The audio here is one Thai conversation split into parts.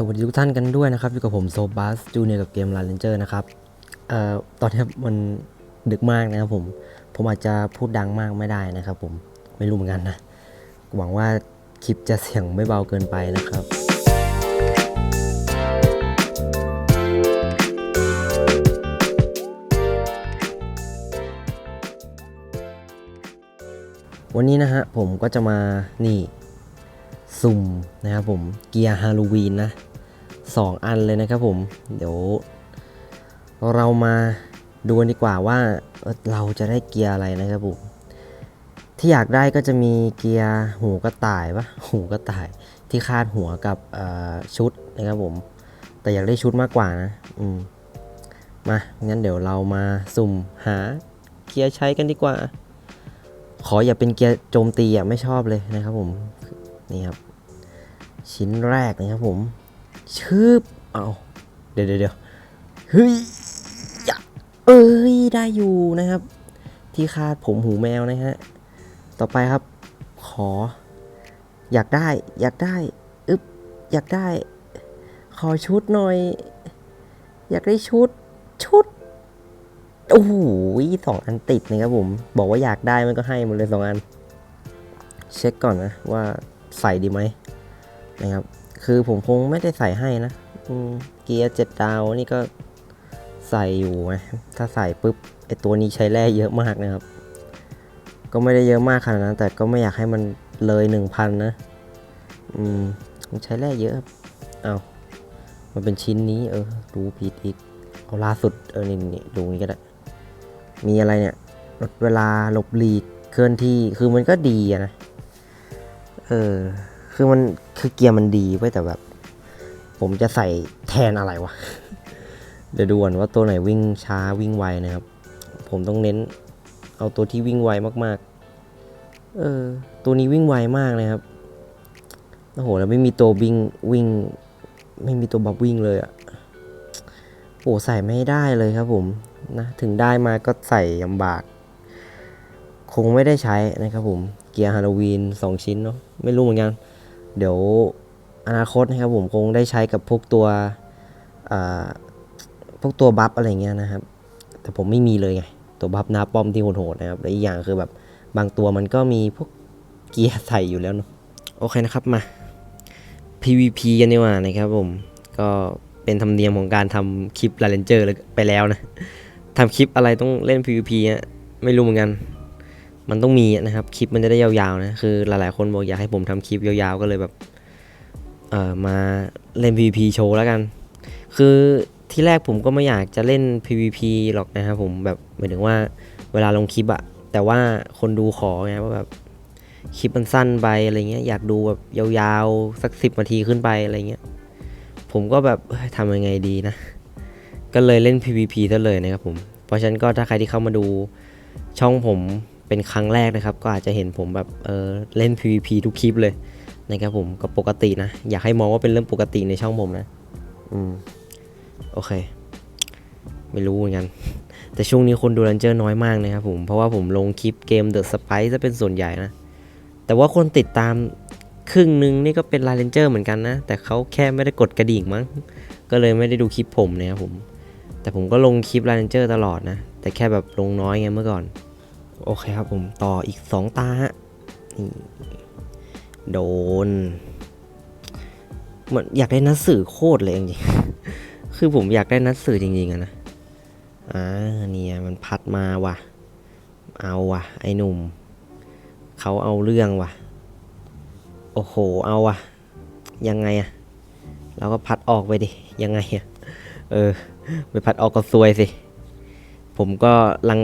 สวัสดีทุกท่านกันด้วยนะครับ อยู่กับผมโซบัสจูเนียกับเกมลาเลนเจอร์นะครับเอ่อตอนนี้มันดึกมากนะครับผม ผมอาจจะพูดดังมากไม่ได้นะครับผมไม่รู้เหมือนกันนะ หวังว่าคลิปจะเสียงไม่เบาเกินไปนะครับ วันนี้นะฮะผมก็จะมานี่ สุ่มนะครับผมเกียร์ฮาโลวีนนะ สองอันเลยนะครับผม เดี๋ยว เรามาดูกันดีกว่าว่าเราจะได้เกียร์อะไรนะครับผม ที่อยากได้ก็จะมีเกียร์หูกระต่ายปะหูกระต่ายที่คาดหัวกับชุดนะครับผม แต่อยากได้ชุดมากกว่านะ อืม มา งั้นเดี๋ยวเรามาสุ่มหาเกียร์ใช้กันดีกว่า ขออย่าเป็นเกียร์โจมตีอะไม่ชอบเลยนะครับผม นี่ครับ ชิ้นแรกนะครับผม ชืบเอาเดี๋ยวเดี๋ยวเดี๋ยวเฮ้ยเอ้ยได้อยู่นะครับ ที่คาดผมหูแมวนะฮะ ต่อไปครับ ขอ อยากได้ อยากได้อึ๊บอยากได้ ขอชุดหน่อย อยากได้ชุด ชุดโอ้โหสองอันติดนะครับผม บอกว่าอยากได้มันก็ให้หมดเลยสองอัน เช็คก่อนนะว่าใส่ดีไหมนะครับ คือผมคงไม่ได้ใส่ให้นะเกียร์เจ็ดดาวนี่ก็ใส่อยู่ไงถ้าใส่ปุ๊บไอตัวนี้ใช้แร่เยอะมากนะครับ ก็ไม่ได้เยอะมากขนาดนั้น แต่ก็ไม่อยากให้มันเลยหนึ่งพันนะอืมใช้แร่เยอะเอามันเป็นชิ้นนี้ เออ ดูผิดอีกเอาล่าสุดเออนี่นี่ดูนี้ก็ได้ มีอะไรเนี่ยลดเวลาหลบหลีกเคลื่อนที่คือมันก็ดีอะนะ เออ คือมันคือเกียร์มันดีไว้ยแต่แบบ ผมจะใส่แทนอะไรวะ เดี๋ยวดูก่อนว่าตัวไหนวิ่งช้าวิ่งไวนะครับ ผมต้องเน้น เอาตัวที่วิ่งไวมากๆ เออ ตัวนี้วิ่งไวมากเลยครับ โอ้โห แล้วไม่มีตัววิ่งวิ่ง ไม่มีตัวบับวิ่งเลยอะโอ้ใส่ไม่ได้เลยครับผมนะถึงได้มาก็ใส่ลำบาก คงไม่ได้ใช้นะครับผม เกียร์ฮาโลวีน 2 ชิ้นเนาะไม่รู้เหมือนกัน เดี๋ยวอนาคตนะครับผมคงได้ใช้กับพวกตัวพวกตัวบัฟอะไรเงี้ยนะครับ แต่ผมไม่มีเลยไง ตัวบัฟหนาป้อมที่โหดๆนะครับและอีกอย่างคือแบบบางตัวมันก็มีพวกเกียร์ใส่อยู่แล้วเนาะโอเคนะครับมา PVP กันดีกว่านะครับผม ก็เป็นธรรมเนียมของการทำคลิปลาเลนเจอร์ไปแล้วนะทำคลิปอะไรต้องเล่น PVP อะไม่รู้เหมือนกัน มันต้องมีนะครับคลิปมันจะได้ยาวๆนะคือหลายๆคนบอกอยากให้ผมทำคลิปยาวๆก็เลยแบบเอ่อมาเล่น PVP โชว์แล้วกัน คือที่แรกผมก็ไม่อยากจะเล่น PVP หรอกนะครับผมแบบหมายถึงว่าเวลาลงคลิปอะแต่ว่าคนดูขอไงว่าแบบคลิปมันสั้นไปอะไรเงี้ยอยากดูแบบยาวๆสักสิบนาทีขึ้นไปอะไรเงี้ยผมก็แบบทำยังไงดีนะ ก็เลยเล่น PVP ซะเลยนะครับผม เพราะฉะนั้นก็ถ้าใครที่เข้ามาดูช่องผม เป็นครั้งแรกนะครับ ก็อาจจะเห็นผมแบบเออเล่น PVP ทุกคลิปเลยนะครับผมก็ปกตินะ อยากให้มองว่าเป็นเรื่องปกติในช่องผมนะ อืม โอเค ไม่รู้เหมือนกัน แต่ช่วงนี้คนดูรันเจอร์น้อยมากนะครับผม เพราะว่าผมลงคลิปเกม The Spice จะเป็นส่วนใหญ่นะ แต่ว่าคนติดตามครึ่งหนึงนี่ก็เป็นไลาเรนเจอร์เหมือนกันนะ แต่เขาแค่ไม่ได้กดกระดิ่งมั้ง ก็เลยไม่ได้ดูคลิปผมนะครับผม แต่ผมก็ลงคลิปไลาเรนเจอร์ตลอดนะ แต่แค่แบบลงน้อยไงเมื่อก่อน โอเคครับผมต่ออีก 2 ตาฮะนี่โดนเหมือนอยากได้นังสือโคตรเลยจริงๆคือผมอยากได้นังสือจริงๆอะนะอ่าเนี่ยมันพัดมาว่ะ เอาว่ะ ไอ้หนุ่มเขาเอาเรื่องว่ะ โอ้โหเอาว่ะ ยังไงอะเราก็พัดออกไปดิยังไงอะเออไปพัดออกก็ซวยสิ ผมก็ลัง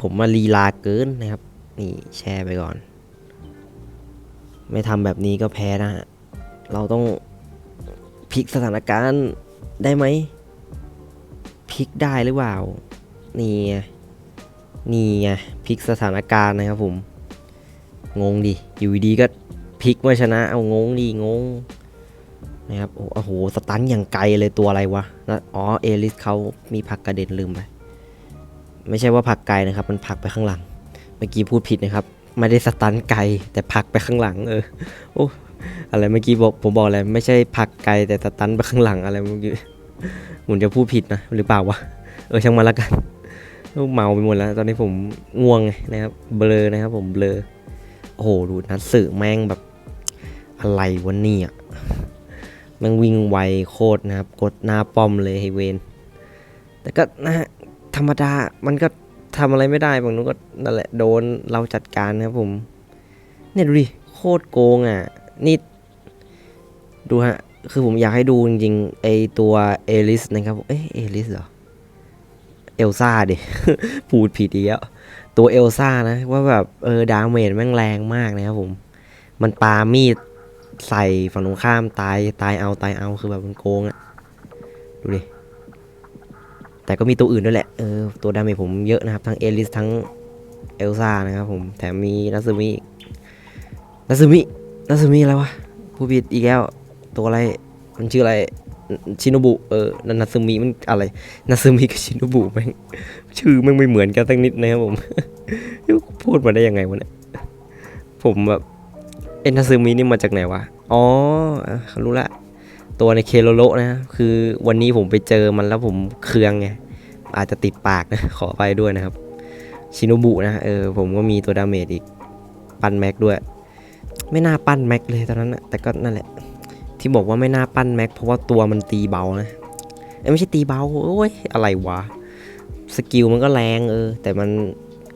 ผมมาลีลาเกินนะครับ นี่แชร์ไปก่อน ไม่ทำแบบนี้ก็แพ้นะฮะ เราต้องพลิกสถานการณ์ได้ไหมพลิกได้หรือเปล่า นี่ไงนี่ไงพลิกสถานการณ์นะครับผม งงดิ อยู่ดีๆก็พลิกมาชนะ เอางงดิ งง นะครับ โอ้โห สตันอย่างไกลเลยตัวอะไรวะ อ๋อ เอลิสเขามีผักกระเด็นลืมไป ไม่ใช่ว่าผักไกลนะครับ มันผักไปข้างหลัง เมื่อกี้พูดผิดนะครับ ไม่ได้สตันไกลแต่ผักไปข้างหลัง เออ โอ้อะไรเมื่อกี้บอกผมบอกอะไรไม่ใช่ผักไกลแต่สตันไปข้างหลังอะไรเมื่อกี้ผมจะพูดผิดนะหรือเปล่าวะเออช่างมันละกันเมาไปหมดแล้ว ตอนนี้ผมง่วงนะครับเบลอนะครับ ผมเบลอโอ้โหดูนัดสื่อแม่งแบบอะไรวะเนี่ยแม่งวิ่งไวโคตรนะครับ กดหน้าป้อมเลยไฮเวนแต่ก็นะ ธรรมดา มันก็ทำอะไรไม่ได้บางนู้นก็นั่นแหละโดนเราจัดการนะครับผม เนี่ยดูดิ โคตรโกงอะ นี่ ดูฮะ คือผมอยากให้ดูจริงๆ ไอตัวเอลิสนะครับผมเอ้ยเอลิสเหรอ เอลซ่าดิ พูดผิดอีกแล้วตัวเอลซ่านะ ว่าแบบ เออ ดาเมจแม่งแรงมากนะครับผม มันปามีดใส่ฝั่งตรงข้ามตายตายเอาตายเอาคือแบบมันโกงอะดูดิ แต่ก็มีตัวอื่นด้วยแหละ เออ ตัวดาเมจผมเยอะนะครับ ทั้งเอลิสทั้งเอลซ่านะครับผม แถมมีนัซึมินัซึมินัซึมิอะไรวะ ผู้ผิดอีกแล้ว ตัวอะไร มันชื่ออะไร ชินโนบุ เออนัซึมิมันอะไร นัซึมิกับชินโนบุแม่งชื่อแม่งไม่เหมือนกันตั้งนิดนะครับผม พูดมาได้ยังไงวะเนี่ย ผมแบบ เอ็นนัซึมินี่มาจากไหนวะ อ๋อ รู้ละ ตัวในเคโลโลนะคือวันนี้ผมไปเจอมันแล้วผมเคืองไงอาจจะติดปากนะ ขอไปด้วยนะครับ ชินโนบุนะเออผมก็มีตัวดาเมจอีก ปั้นแม็กด้วย ไม่น่าปั้นแม็กเลยตอนนั้นนะแต่ก็นั่นแหละ ที่บอกว่าไม่น่าปั้นแม็กเพราะว่าตัวมันตีเบานะเอ้ยไม่ใช่ตีเบาโอ้ยอะไรวะสกิลมันก็แรงเออ แต่มัน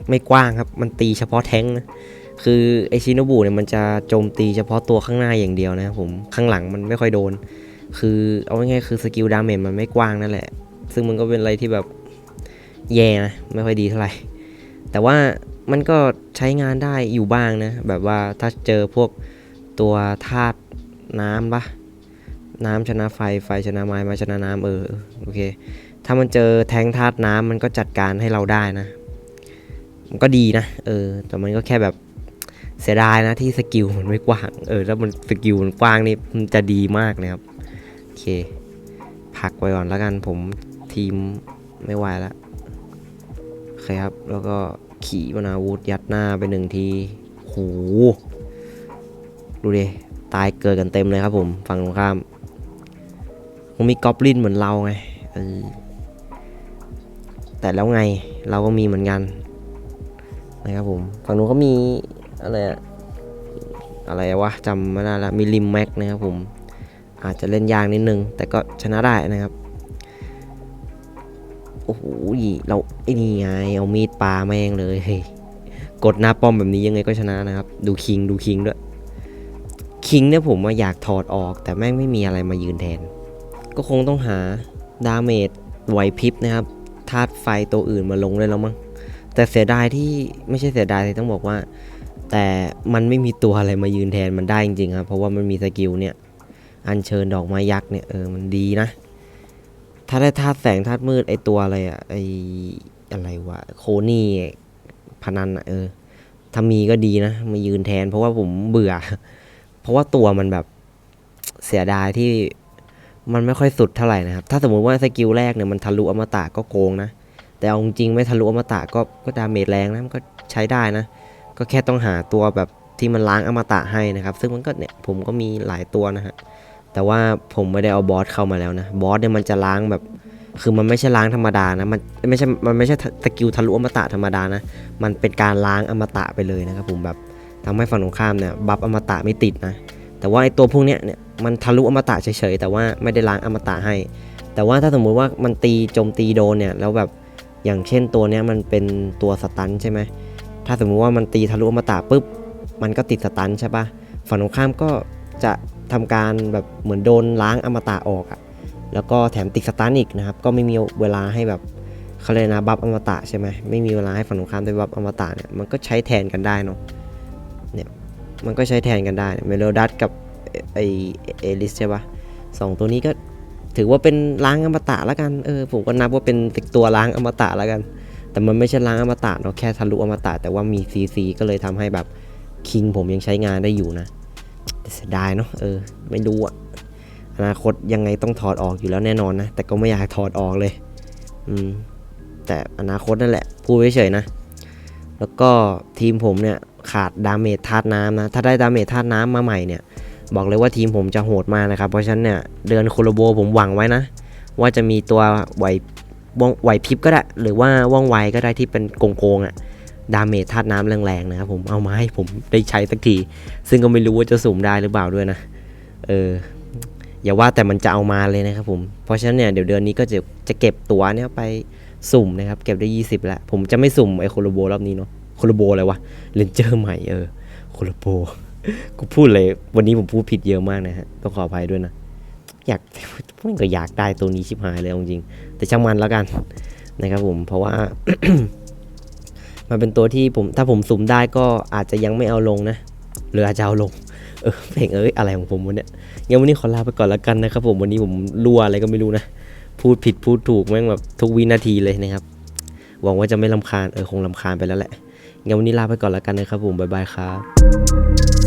ไม่กว้างครับ มันตีเฉพาะแท้งนะคือไอชิโนบุเนี่ยมันจะโจมตีเฉพาะตัวข้างหน้าอย่างเดียวนะครับผมข้างหลังมันไม่ค่อยโดน คือเอาง่ายๆคือสกิลดาเมจมันไม่กว้างนั่นแหละ ซึ่งมันก็เป็นอะไรที่แบบแย่นะ ไม่ค่อยดีเท่าไหร่ แต่ว่ามันก็ใช้งานได้อยู่บ้างนะ แบบว่าถ้าเจอพวกตัวธาตุน้ำปะน้ำชนะไฟ ไฟชนะไม้ไม้ชนะน้ำเออโอเค ถ้ามันเจอแทงธาตุน้ำมันก็จัดการให้เราได้นะ มันก็ดีนะ เออ แต่มันก็แค่แบบเสียดายนะที่สกิลมันไม่กว้าง เออ แล้วมันสกิลมันกว้างนี่มันจะดีมากนะครับ เค พักไว้ก่อนแล้วกันผมทีมไม่ไหวแล้วโอเคครับ แล้วก็ขี่วนาวุธยัดหน้าไปหนึ่งทีโหดูดิ ตายเกิดกันเต็มเลยครับผมฝั่งตรงข้ามคงมีกอบลินเหมือนเราไงเออแต่แล้วไงเราก็มีเหมือนกันนะครับผมฝั่งนู้นก็มีอะไรอะอะไรวะจำไม่ได้ละมีริมแม็กนะครับผม อาจจะเล่นยากนิดนึง แต่ก็ชนะได้นะครับ โอ้โหเราไอ้นี่ไง เอามีดปาแม่งเลยเฮ้ยกดหน้าป้อมแบบนี้ยังไงก็ชนะนะครับ ดูคิงดูคิงด้วย คิงเนี่ยผมว่าอยากถอดออก แต่แม่งไม่มีอะไรมายืนแทน ก็คงต้องหาดาเมจไหวพริบนะครับธาตุไฟตัวอื่นมาลงเลยแล้วมั้งแต่เสียดายที่ไม่ใช่เสียดายที่ต้องบอกว่า แต่มันไม่มีตัวอะไรมายืนแทนมันได้จริงๆครับเพราะว่ามันมีสกิลเนี่ย อัญเชิญดอกไม้ยักษ์เนี่ยเออมันดีนะ ถ้าได้ธาตุแสงธาตุมืดไอตัวอะไรอะไออะไรวะโคนี่พนันอะเออถ้ามีก็ดีนะมายืนแทน เพราะว่าผมเบื่อ เพราะว่าตัวมันแบบเสียดายที่มันไม่ค่อยสุดเท่าไหร่นะครับ ถ้าสมมุติว่าสกิลแรกเนี่ยมันทะลุอมตะก็โกงนะ แต่เอาจริงไม่ทะลุอมตะก็ก็ดาเมจแรงนะมันก็ใช้ได้นะ ก็แค่ต้องหาตัวแบบที่มันล้างอมตะให้นะครับ ซึ่งมันก็เนี่ยผมก็มีหลายตัวนะฮะ แต่ว่าผมไม่ได้เอาบอสเข้ามาแล้วนะ บอสเนี่ยมันจะล้างแบบ คือมันไม่ใช่ล้างธรรมดานะ มันไม่ใช่ มันไม่ใช่สกิลทะลุอมตะธรรมดานะ มันเป็นการล้างอมตะไปเลยนะครับผมแบบทำให้ฝั่งตรงข้ามเนี่ยบัฟอมตะไม่ติดนะ แต่ว่าไอตัวพวกเนี้ยเนี่ยมันทะลุอมตะเฉยๆแต่ว่าไม่ได้ล้างอมตะให้ แต่ว่าถ้าสมมุติว่ามันตีโจมตีโดนเนี่ยแล้วแบบอย่างเช่นตัวเนี้ยมันเป็นตัวสตันใช่ไหมถ้าสมมุติว่ามันตีทะลุอมตะปุ๊บมันก็ติดสตันใช่ปะฝั่งตรงข้ามก็ จะทำการแบบเหมือนโดนล้างอมตะออกอะแล้วก็แถมติดสตันอีกนะครับ ก็ไม่มีเวลาให้แบบเขาเลยนะบัฟอมตะใช่ไหมไม่มีเวลาให้ฝั่งตรงข้ามได้บัฟอมตะเนี่ยมันก็ใช้แทนกันได้เนาะเนี่ยมันก็ใช้แทนกันได้เมโลดัสกับไอเอลิสใช่ปะสองตัวนี้ก็ถือว่าเป็นล้างอมตะแล้วกันเออผมก็นับว่าเป็นตัวล้างอมตะแล้วกัน แต่มันไม่ใช่ล้างอมตะเนาะแค่ทะลุอมตะแต่ว่ามีซีซีก็เลยทำให้แบบคิงผมยังใช้งานได้อยู่นะ เสียดายเนาะเออไม่รู้อะอนาคตยังไงต้องถอดออกอยู่แล้วแน่นอนนะแต่ก็ไม่อยากถอดออกเลย อืมแต่อนาคตนั่นแหละพูดเฉยๆนะ แล้วก็ทีมผมเนี่ยขาดดาเมจธาตุน้ำนะ ถ้าได้ดาเมจธาตุน้ำมาใหม่เนี่ย บอกเลยว่าทีมผมจะโหดมากนะครับ เพราะฉะนั้นเนี่ยเดือนโคโลโบผมหวังไว้นะ ว่าจะมีตัวไหวว่องไหวพริบก็ได้ หรือว่าว่องไวก็ได้ที่เป็นโกงๆอะ ดาเมจธาตุน้ำแรงๆนะครับผมเอามาให้ผมได้ใช้สักที ซึ่งก็ไม่รู้ว่าจะสุ่มได้หรือเปล่าด้วยนะ เออ อย่าว่าแต่มันจะเอามาเลยนะครับผมเพราะฉะนั้นเนี่ยเดี๋ยวเดือนนี้ก็จะจะเก็บตัวเนี่ยไปสุ่มนะครับ เก็บได้ 20 แล้ว ผมจะไม่สุ่มไอ้โคโลโบรอบนี้เนาะโคโลโบอะไรวะเลนเจอร์ใหม่เออโคโลโบกูพูดเลย วันนี้ผมพูดผิดเยอะมากนะฮะต้องขออภัยด้วยนะอยากมันก็อยากได้ตัวนี้ชิบหายเลยจริงแต่ช่างมันแล้วกันนะครับผมเพราะว่า มันเป็นตัวที่ผมถ้าผมสุ่มได้ก็อาจจะยังไม่เอาลงนะ หรืออาจจะเอาลง เออเพลงเอ้ยอะไรของผมวะเนี้ยงั้นวันนี้ขอลาไปก่อนแล้วกันนะครับผมวันนี้ผมรั่วอะไรก็ไม่รู้นะ พูดผิดพูดถูกแม่งแบบทุกวินาทีเลยนะครับ หวังว่าจะไม่ลำคาญเออคงลำคาญไปแล้วแหละงั้นวันนี้ลาไปก่อนแล้วกันนะครับผมบ๊ายบายครับ